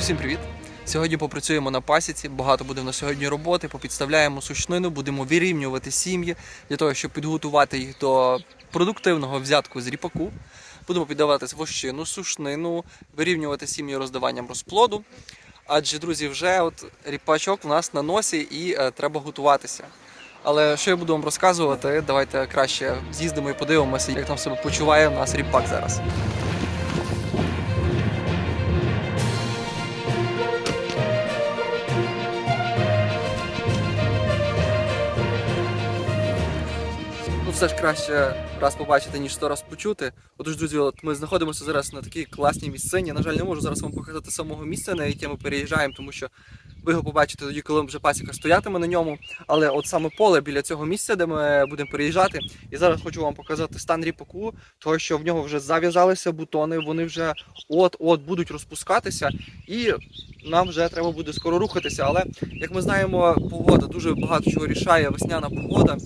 Друзі, всім привіт! Сьогодні попрацюємо на пасіці. Багато буде на сьогодні роботи. Попідставляємо сушнину, будемо вирівнювати сім'ї для того, щоб підготувати їх до продуктивного взятку з ріпаку. Будемо піддавати вощину, сушнину, вирівнювати сім'ї роздаванням розплоду. Адже, друзі, вже от ріпачок у нас на носі і е, треба готуватися. Але що я буду вам розказувати, давайте краще з'їздимо і подивимося, як там себе почуває у нас ріпак зараз. Все ж краще раз побачити, ніж сто раз почути. Отож, друзі, от ми знаходимося зараз на такій класній місцині. На жаль, не можу зараз вам показати самого місця, на яке ми переїжджаємо, тому що ви його побачите тоді, коли вже пасіка стоятиме на ньому. Але от саме поле біля цього місця, де ми будемо переїжджати. І зараз хочу вам показати стан ріпаку, того що в нього вже зав'язалися бутони, вони вже от-от будуть розпускатися, і нам вже треба буде скоро рухатися. Але як ми знаємо, погода дуже багато чого рішає, весняна погода,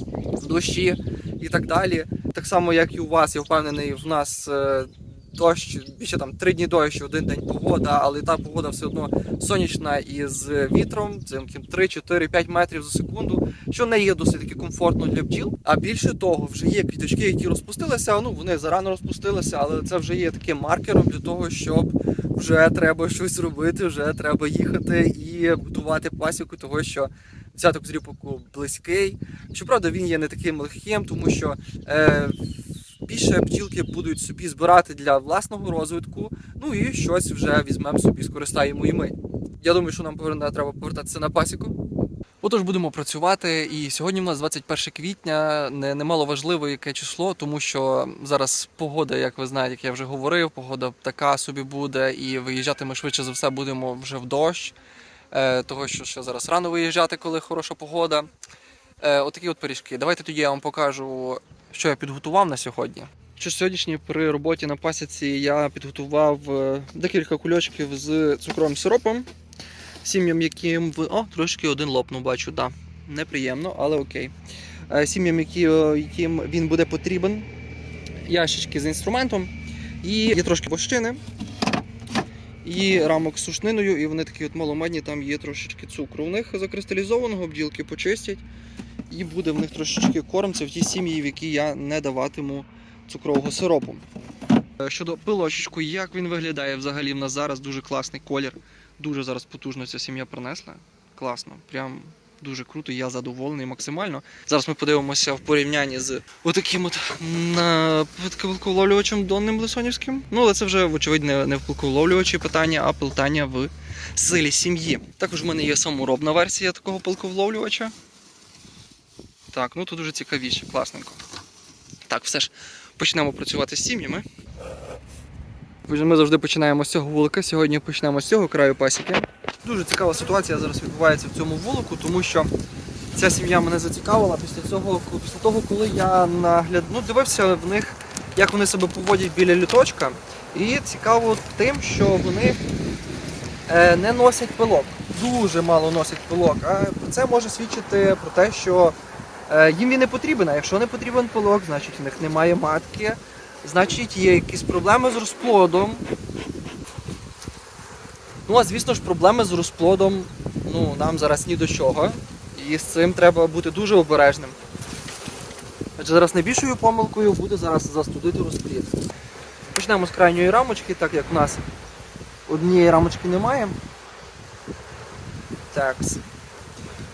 дощі і так далі. Так само, як і у вас, я впевнений, в нас е, дощ, більше там три дні дощ, один день погода, але та погода все одно сонячна і з вітром, це 3, 4, 5 метрів за секунду, що не є досить таки комфортно для бджіл. А більше того, вже є квіточки, які розпустилися. Ну вони зарано розпустилися, але це вже є таким маркером для того, щоб вже треба щось робити, вже треба їхати і будувати пасіку, того що. Взяток з ріпаку близький. Щоправда, він є не таким легким, тому що е, більше бджілки будуть собі збирати для власного розвитку, ну і щось вже візьмемо собі, скористаємо і ми. Я думаю, що нам поверне, треба повертатися на пасіку. Отож, будемо працювати. І сьогодні в нас 21 квітня, не, немало важливо яке число, тому що зараз погода, як ви знаєте, як я вже говорив, погода така собі буде, і виїжджати ми швидше за все будемо вже в дощ. Е, того, що ще зараз рано виїжджати, коли хороша погода. Е, отакі от пиріжки. Давайте тоді я вам покажу, що я підготував на сьогодні. Що ж при роботі на пасіці я підготував е, декілька кульочків з цукровим сиропом, сім'ям, яким в. О, трошки один лопнув, бачу, да. Неприємно, але окей. Е, Сім'ям, е, яким він буде потрібен, ящички з інструментом. І є трошки вощини, і рамок з сушниною, і вони такі от маломедні, там є трошечки цукру. У них закристалізованого бджілки почистять, і буде в них трошечки кормця в ті сім'ї, в які я не даватиму цукрового сиропу. Е, Щодо пилочечку, як він виглядає взагалі в нас зараз дуже класний колір. Дуже зараз потужно ця сім'я принесла. Класно, прям дуже круто, я задоволений максимально. Зараз ми подивимося в порівнянні з отаким от пилковловлювачем донним Лисонівським. Ну, але це вже, вочевидь, не, не в пилковловлювачі питання, а питання в силі сім'ї. Також в мене є саморобна версія такого пилковловлювача. Так, ну тут дуже цікавіше, класненько. Так, все ж почнемо працювати з сім'ями. Ми завжди починаємо з цього вулика. Сьогодні почнемо з цього краю пасіки. Дуже цікава ситуація зараз відбувається в цьому вулику, тому що ця сім'я мене зацікавила після цього, після того, коли я нагляд... ну, дивився в них, як вони себе поводять біля літочка. І цікаво тим, що вони е, не носять пилок. Дуже мало носять пилок. А це може свідчити про те, що їм він не потрібен. А якщо не потрібен пилок, значить в них немає матки, значить є якісь проблеми з розплодом. Ну, а звісно ж, проблеми з розплодом ну, нам зараз ні до чого. І з цим треба бути дуже обережним. Адже зараз найбільшою помилкою буде зараз застудити розплід. Почнемо з крайньої рамочки, так як у нас однієї рамочки немає. Так.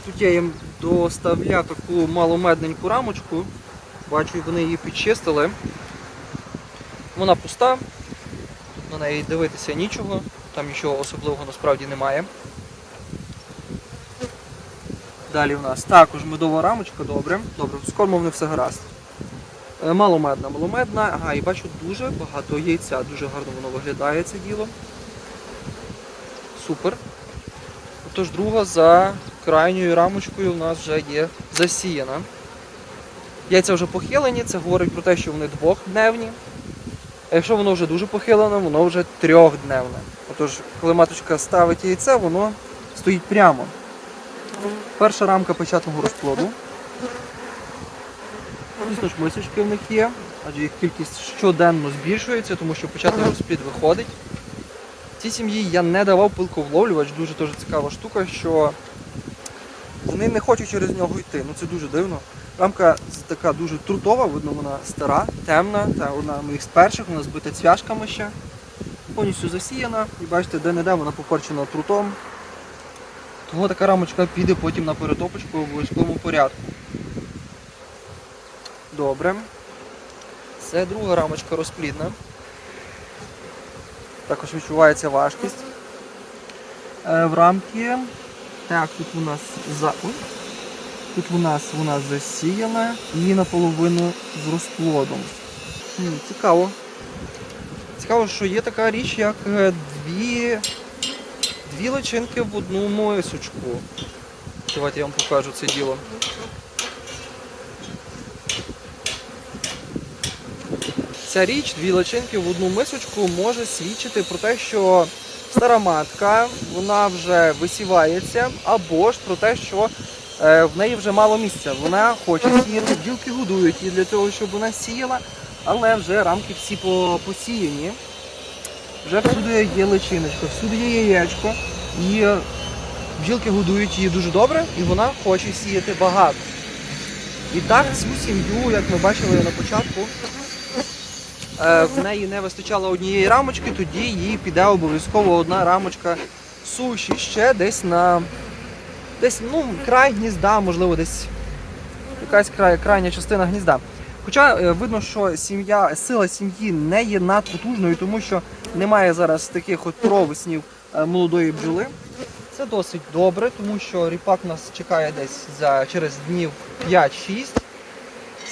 Тут я їм доставляв таку маломедненьку рамочку. Бачу, вони її підчистили. Вона пуста, на неї дивитися нічого, там нічого особливого насправді немає. Далі у нас також медова рамочка, добре. Добре, з кормом не все гаразд. Е, Маломедна, маломедна. Ага, і бачу дуже багато яйця, дуже гарно воно виглядає це діло. Супер. Отож, друга за крайньою рамочкою у нас вже є засіяна. Яйця вже похилені, це говорить про те, що вони двохдневні. А якщо воно вже дуже похилене, воно вже трьохдневне. Отож, коли маточка ставить яйце, воно стоїть прямо. Перша рамка печатного розплоду. Звісно ж, мисочки в них є, адже їх кількість щоденно збільшується, тому що печатний розплід виходить. Цій сім'ї я не давав пилковловлювач, дуже дуже цікава штука, що вони не хочуть через нього йти. Ну це дуже дивно. Рамка така дуже трутова, видно, вона стара, темна, та одна моїх з перших, вона збита цвяшками ще. Повністю засіяна. І бачите, де-не-де вона попорчена трутом. Тому така рамочка піде потім на перетопочку в обов'язковому порядку. Добре. Це друга рамочка розплідна. Також відчувається важкість. Е, в рамки. Так, тут у нас за. Тут у нас вона засіяна і наполовину з розплодом. Цікаво. Цікаво, що є така річ, як е, дві, дві личинки в одну мисочку. Давайте я вам покажу це діло. Ця річ, дві личинки в одну мисочку, може свідчити про те, що стара матка вона вже висівається, або ж про те, що е, в неї вже мало місця. Вона хоче сіяти, бджілки годують її для того, щоб вона сіяла, але вже рамки всі посіяні. Вже всюди є личиночка, всюди є яєчко, і бджілки годують її дуже добре, і вона хоче сіяти багато. І так цю сім'ю, як ми бачили на початку, в неї не вистачало однієї рамочки, тоді їй піде обов'язково одна рамочка суші ще десь на десь ну, край гнізда, можливо, десь якась край, крайня частина гнізда. Хоча е, видно, що сім'я, сила сім'ї не є надпотужною, тому що немає зараз таких от провиснів е, молодої бджоли. Це досить добре, тому що ріпак нас чекає десь за через днів 5-6.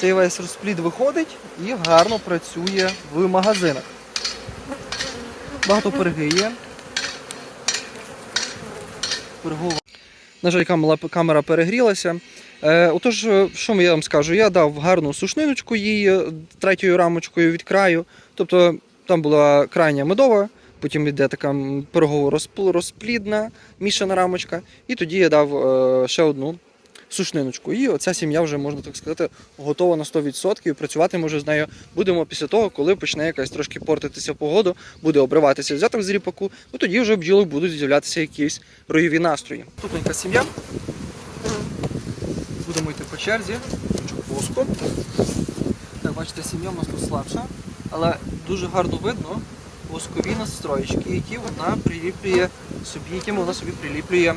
Цей весь розплід виходить і гарно працює в магазинах. Багато перги є. Пергова. На жаль, камера, перегрілася. Е, отож, е, що я вам скажу? Я дав гарну сушниночку їй е, третьою рамочкою від краю. Тобто там була крайня медова, потім йде така пирогово розплідна мішана рамочка. І тоді я дав ще одну сушниночку. І оця сім'я вже, можна так сказати, готова на 100%. І працювати може з нею будемо після того, коли почне якась трошки портитися погода, буде обриватися взяток з ріпаку, ну тоді вже бджілок будуть з'являтися якісь роєві настрої. Тутенька сім'я. Будемо йти по черзі. Воску. Так, бачите, сім'я у нас тут слабша, але дуже гарно видно воскові настроєчки, які вона приліплює собі, якими вона собі приліплює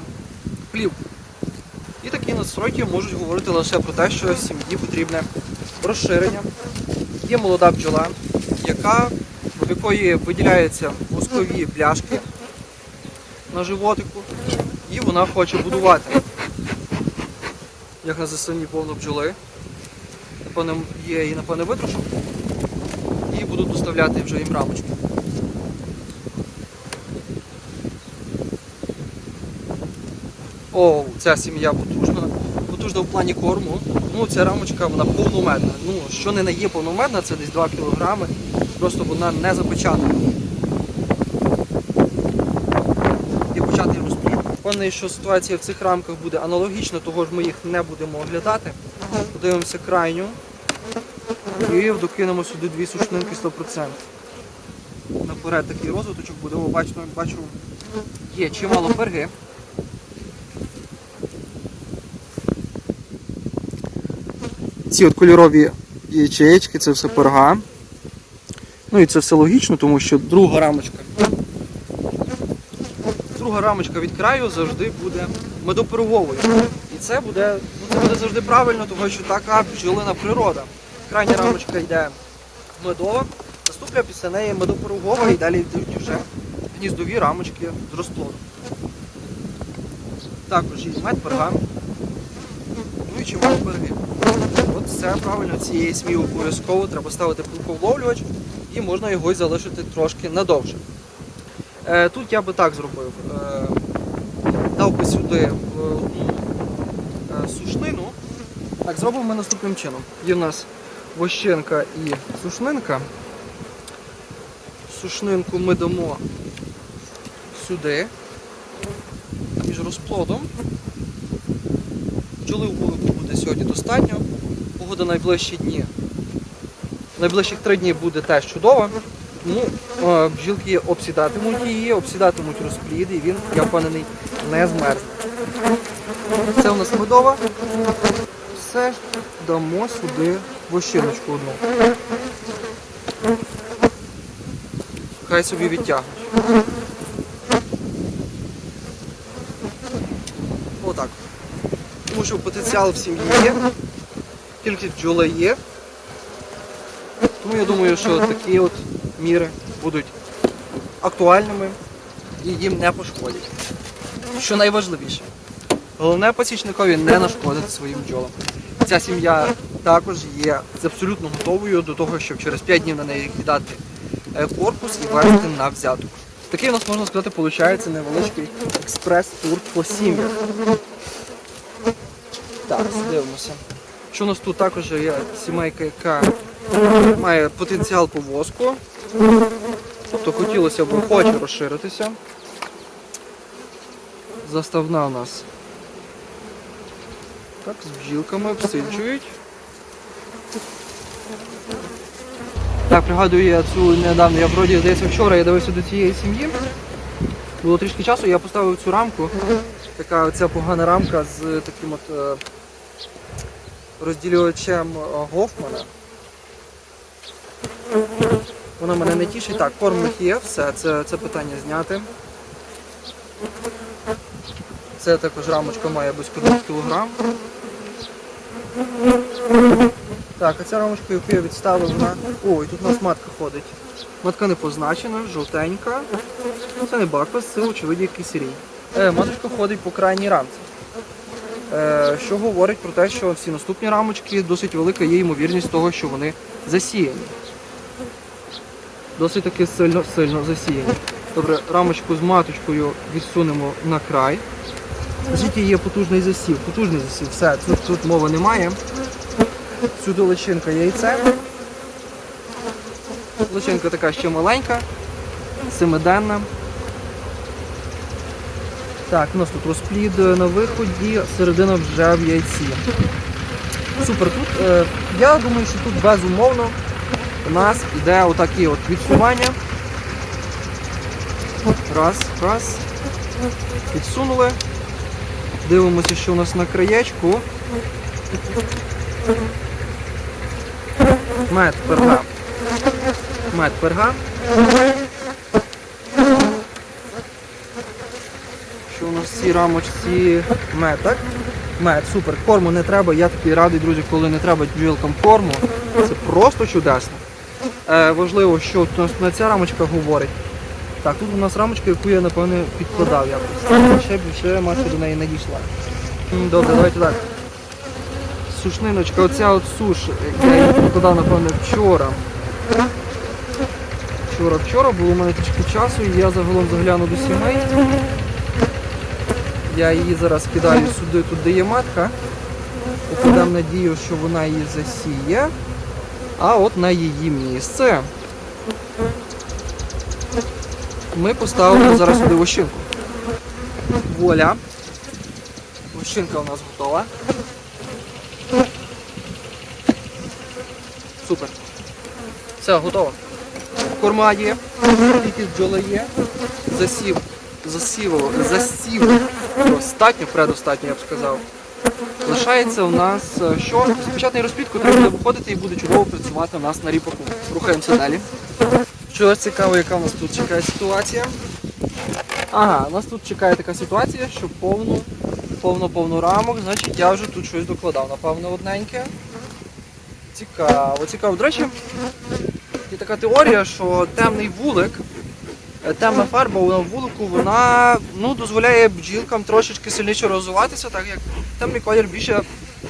плівку. І такі настройки можуть говорити лише про те, що сім'ї потрібне розширення. Є молода бджола, яка, в якої виділяються воскові пляшки на животику, і вона хоче будувати. Як на засині повно бджоли. Напевно, є і напевно витрушу. І буду доставляти вже їм рамочки. О, ця сім'я потужна. Потужна в плані корму. Ну, ця рамочка вона повномедна. Ну, що не є повномедна, це десь 2 кг. Просто вона не запечатана. І початий розплід. Впевнений, що ситуація в цих рамках буде аналогічна, того ж ми їх не будемо оглядати. Подивимося крайню. І докинемо сюди дві сушнинки 100%. Наперед такий розвиточок будемо бачити, бачу, є чимало перги. Ці от кольорові ячеєчки, це все перга. Ну і це все логічно, тому що друга рамочка. Друга рамочка від краю завжди буде медоперговою. І це буде, ну, це буде завжди правильно, тому що така бджолина природа. Крайня рамочка йде медова, наступна після неї медопорогова і далі йдуть вже гніздові рамочки з розплодом. Також є мед перга. Ну і чимало перги. Все правильно, цієї сім'ї обов'язково треба ставити пилковловлювач і можна його й залишити трошки надовше. Е, тут я би так зробив. Е, дав би сюди е, сушнину. Так, зробимо ми наступним чином. Є в нас вощенка і сушнинка. Сушнинку ми дамо сюди, між розплодом. Бджоли вулику буде сьогодні достатньо. Погода найближчі дні. Найближчих три дні буде теж чудова. Ну, е, бджілки обсідатимуть її, обсідатимуть розплід, і він, я впевнений, не змерзне. Це у нас медова. Все ж дамо сюди вощиночку одну. Хай собі відтягнуть. Отак. Тому що потенціал в сім'ї є, кількість бджоли є. Тому я думаю, що такі от міри будуть актуальними і їм не пошкодять. Що найважливіше, головне посічникові не нашкодити своїм бджолам. Ця сім'я також є з абсолютно готовою до того, щоб через 5 днів на неї кидати е, корпус і вести на взяток. Такий у нас можна сказати, виходить невеличкий експрес-тур по сім'ях. Так, дивимося. Що у нас тут також є сімейка, яка має потенціал по воску. Тобто хотілося б хоче розширитися. Заставна у нас так, з бджілками обсиджують. Так, пригадую я цю недавно, я вроді здається вчора я дивився до цієї сім'ї. Було трішки часу, я поставив цю рамку. Така оця погана рамка з таким от е, розділювачем е, Гофмана. Вона мене не тішить. Так, корм є, все, це, це питання зняти. Це також рамочка має близько 2 кг. Так, а ця рамочка, яку я відставив, вона... Ой, тут у нас матка ходить. Матка не позначена, жовтенька. Це не баквас, це очевидно якийсь рій. Е, маточка ходить по крайній рамці. Е, що говорить про те, що всі наступні рамочки досить велика є ймовірність того, що вони засіяні. Досить таки сильно сильно засіяні. Добре, рамочку з маточкою відсунемо на край. Звідти є потужний засів. Потужний засів. Все, тут, тут мови немає. Сюди личинка яйце. Личинка така ще маленька, семиденна. Так, у нас тут розплід на виході, середина вже в яйці. Супер, тут е, я думаю, що тут безумовно у нас йде отакі от відсування. Раз, раз. Відсунули. Дивимося, що у нас на краєчку. Мед перга. Мед перга. Що у нас в цій рамочці мед, так? Мед, супер. Корму не треба. Я такий радий, друзі, коли не треба бджілкам корму. Це просто чудесно. Е, важливо, що тут на ця рамочка говорить. Так, тут у нас рамочка, яку я напевне підкладав якось. Ще більше Маша до неї не дійшла. Добре, давайте так. Сушниночка, оця от суш, я її підкладав, напевне, вчора. Вчора, вчора було у мене трішки часу, і я загалом загляну до сімей. Я її зараз кидаю сюди, тут де є матка. Покладам надію, що вона її засіє. А от на її місце ми поставимо зараз сюди вощинку. Воля. Вощинка у нас готова. Супер. Все, готово. Корма є, кількість бджоли є, засів, засів, засів достатньо, предостатньо, я б сказав. Лишається у нас е, що? Спочатний розплід, який буде виходити і буде чудово працювати у нас на ріпаку. Рухаємося далі. Що цікаво, яка у нас тут чекає ситуація? Ага, у нас тут чекає така ситуація, що повну, повно повно рамок, значить я вже тут щось докладав, напевно, одненьке. Цікаво, цікаво. До речі, є така теорія, що темний вулик, темна фарба на вулику, вона ну, дозволяє бджілкам трошечки сильніше розвиватися, так як темний колір більше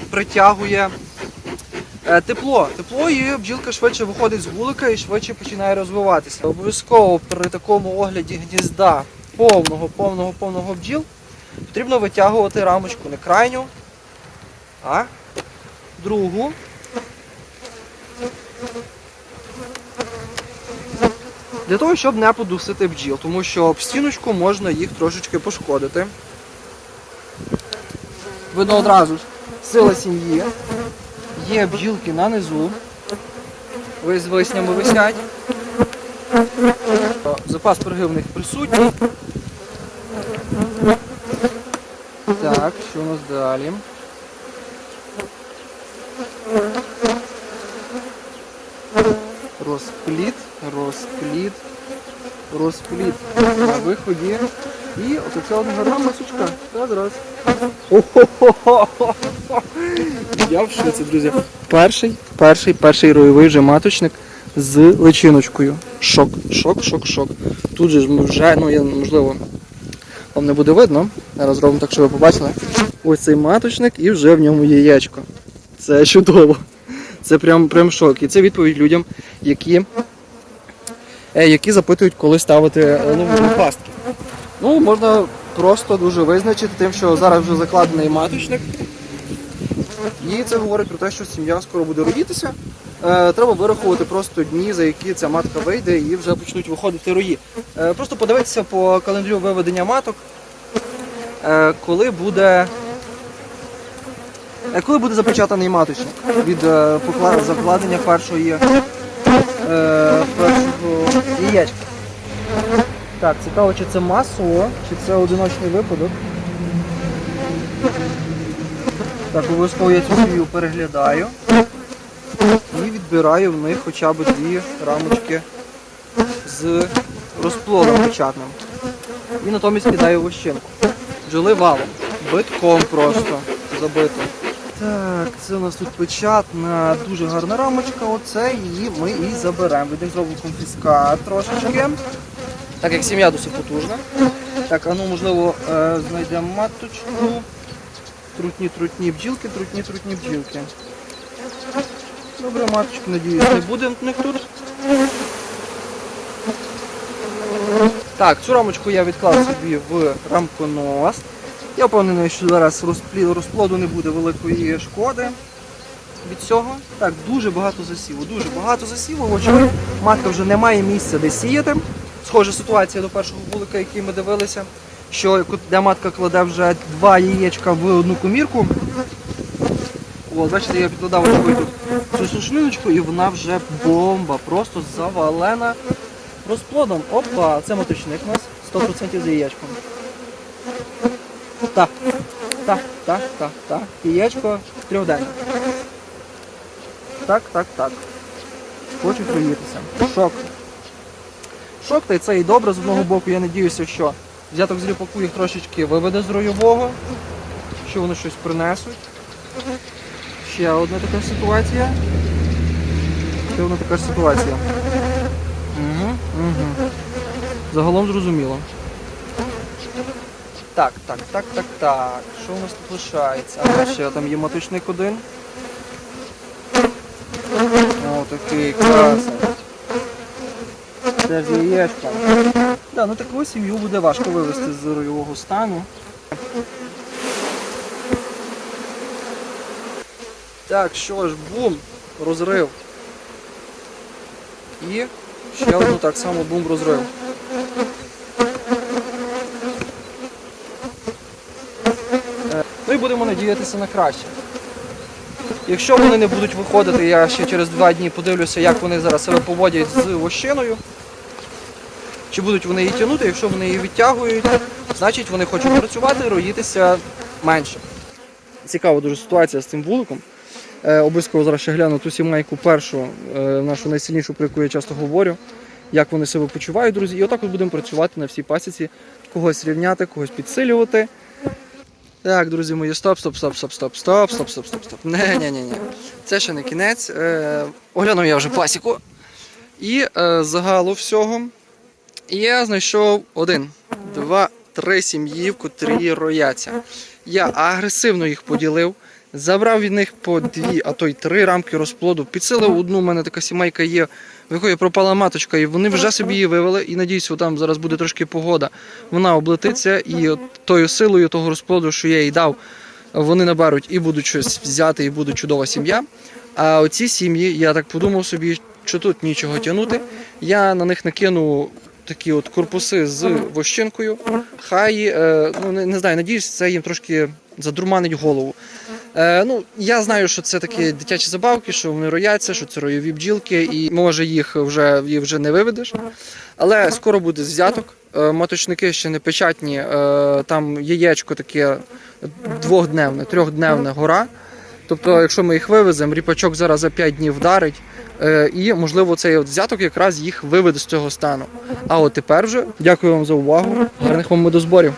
притягує е, тепло. Тепло і бджілка швидше виходить з вулика і швидше починає розвиватися. Обов'язково при такому огляді гнізда повного, повного, повного бджіл потрібно витягувати рамочку не крайню, а другу. Для того, щоб не подусити бджіл, тому що об стіночку можна їх трошечки пошкодити. Видно одразу ж сила сім'ї. Є бджілки на низу. Ви з виснями висять. Запас в присутній. Так, що у нас далі? Розпліт, розпліт, розпліт на виході. І ось ця одна гарна масочка. Раз, раз. Я в шоці, друзі. Перший, перший, перший ройовий вже маточник з личиночкою. Шок, шок, шок, шок. Тут же ж ми вже, ну я можливо, вам не буде видно. Зараз зробимо так, щоб ви побачили. Ось цей маточник і вже в ньому яєчко. Це чудово. Це прям, прям шок. І це відповідь людям, які, е, які запитують, коли ставити е, ловові пастки. Ну, можна просто дуже визначити тим, що зараз вже закладений маточник. І це говорить про те, що сім'я скоро буде родитися. Е, треба вирахувати просто дні, за які ця матка вийде і вже почнуть виходити рої. Просто подивитися по календарю виведення маток, коли буде. Коли буде запечатаний маточник від е, закладення першої, е, першого яєчка. Так, цікаво, чи це масово, чи це одиночний випадок. Так, обов'язково я цю сім'ю переглядаю і відбираю в них хоча б дві рамочки з розплодом печатним. І натомість кидаю вощинку. Бджоли валом. Битком просто забито. Так, це у нас тут печатна, дуже гарна рамочка. Оце її ми і заберемо. Від них зробимо конфіскат трошечки. Так як сім'я досить потужна. Так, а ну можливо е, знайдемо маточку. Трутні, трутні бджілки, трутні, трутні бджілки. Добре, маточки, надіюсь, не буде в них тут. Так, цю рамочку я відклав собі в рамконос. Я впевнений, що зараз розплоду не буде великої шкоди від цього. Так, дуже багато засіву, дуже багато засіву. Вочевидь, матка вже не має місця де сіяти. Схожа ситуація до першого вулика, який ми дивилися, що де матка кладе вже два яєчка в одну комірку. От, бачите, я підкладав тут цю сушниночку і вона вже бомба, просто завалена розплодом. Опа, це моточник у нас 100% з яєчком. Так, так, так, так, так. Яєчко трьохденне. Так, так, так. Хочу проїтися. Шок. Шок, та й це і добре з одного боку. Я надіюся, що взяток з ріпаку їх трошечки виведе з ройового, що вони щось принесуть. Ще одна така ситуація. Ще одна така ситуація. Угу, угу. Загалом зрозуміло. Так, так, так, так, так. Що у нас тут лишається? А, ще там є маточник один. О, такий красень. Це ж яєчко. Да, ну таку сім'ю буде важко вивести з ройового стану. Так, що ж, бум, розрив. І ще одну так само бум розрив. Е, Ну і будемо надіятися на краще. Якщо вони не будуть виходити, я ще через два дні подивлюся, як вони зараз себе поводять з вощиною. Чи будуть вони її тягнути, якщо вони її відтягують, значить вони хочуть працювати, роїтися менше. Цікава дуже ситуація з цим вуликом. Е, обов'язково зараз ще гляну ту сімейку першу, е, нашу найсильнішу, про яку я часто говорю, як вони себе почувають, друзі. І отак от будемо працювати на всій пасіці, когось рівняти, когось підсилювати. Так, друзі мої, стоп, стоп, стоп, стоп, стоп, стоп, стоп, стоп, стоп, стоп. Не, ні, ні, ні. Це ще не кінець. Е, оглянув я вже пасіку. І е, загалу всього я знайшов один, два, три сім'ї, в котрі рояться. Я агресивно їх поділив. Забрав від них по дві, а то й три рамки розплоду. Підсилив одну, у мене така сімейка є, в якої пропала маточка, і вони вже собі її вивели. І надіюсь, там зараз буде трошки погода. Вона облетиться, і от тою силою того розплоду, що я їй дав, вони наберуть і будуть щось взяти, і буде чудова сім'я. А оці сім'ї, я так подумав собі, що тут нічого тягнути. Я на них накину такі от корпуси з вощинкою. Хай, е, ну не, не знаю, надіюсь, це їм трошки задурманить голову. Е, ну, я знаю, що це такі дитячі забавки, що вони рояться, що це ройові бджілки, і може їх вже, їх вже не виведеш. Але скоро буде взяток. Е, моточники ще не печатні, е, там яєчко таке двохдневне, трьохдневне гора. Тобто, якщо ми їх вивеземо, ріпачок зараз за 5 днів вдарить, е, і можливо цей от взяток якраз їх виведе з цього стану. А от тепер вже дякую вам за увагу. Гарних вам медозборів.